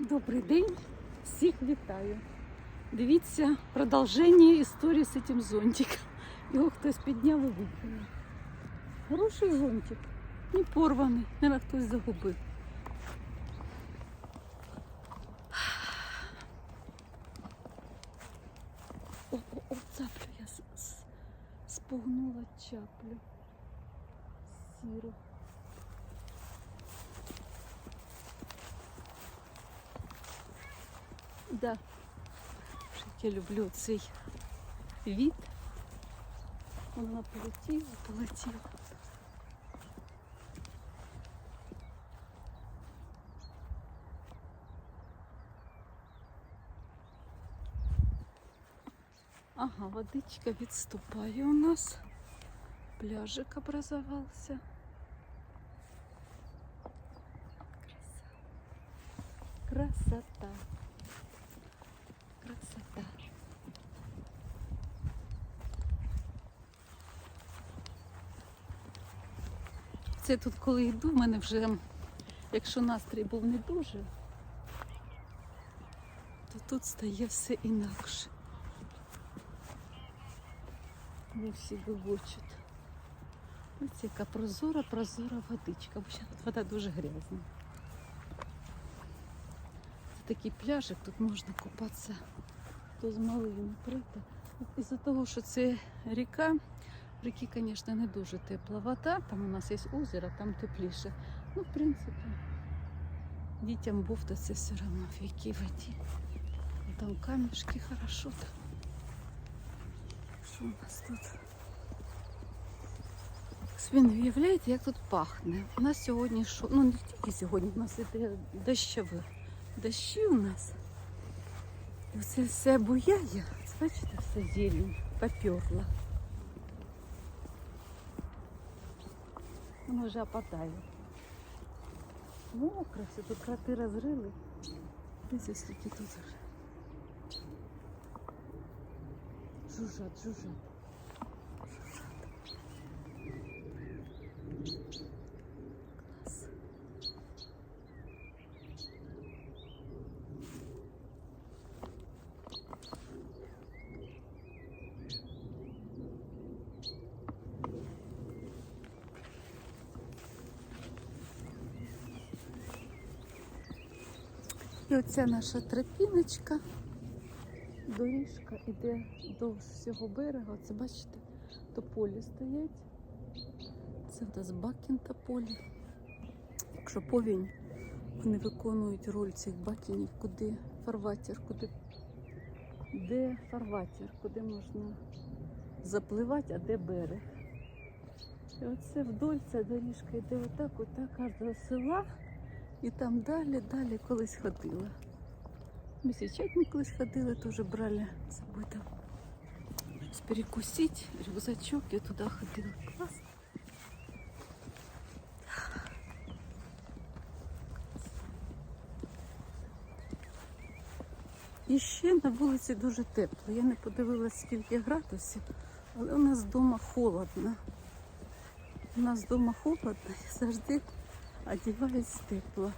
Добрий день, всіх вітаю. Дивіться продовження історії з цим зонтиком. Його хтось підняв і викинув. Хороший зонтик, не порваний, наверное, хтось загубив. О, о, о, цаплю я спугнула чаплю. Сіру. Да. Я люблю цей від. Вона полетіла, полетіла. Ага, водичка відступає у нас. Пляжик образовался. Красота. Красота. Це тут, коли йду, в мене вже, якщо настрій був не дуже, то тут стає все інакше. Не всі вивочуть. Ось яка прозора, прозора водичка. Бо ще тут вода дуже грязна. Це такий пляжик, тут можна купатися то з малими прийти. Із-за того, що це ріка, в звісно, не дуже тепла вода. Там у нас є озеро, там тепліше. Ну, в принципі, дітям бовтаться все одно в якій воді. Там камішки хорошо. Що у нас тут? Ви не уявляєте, як тут пахне. У нас сьогодні що? Ну не тільки сьогодні, у нас іде дощове. Дощі у нас. І оце все буяє. Бачите, все зелень поперла. Воно вже опадає. Мокро, все тут кроти розрили. Дивіться, скільки тут уже. Жужжать, жужжать. І оця наша тропіночка, доріжка іде довж всього берега. Оце бачите, тополі стоять. Це в нас бакін тополі. Якщо повінь, вони виконують роль цих бакінів, куди фарватер, куди де фарватер, куди можна запливати, а де берег. І оце вдоль ця доріжка йде отак, отак аж до села. І там далі, далі колись ходила. Місячок ми колись ходили, теж брали з собою там щось рюкзачок, я туди ходила. Клас. І ще на вулиці дуже тепло. Я не подивилася, скільки градусів, але у нас вдома холодно. У нас вдома холодно, я завжди одягаюсь тепло.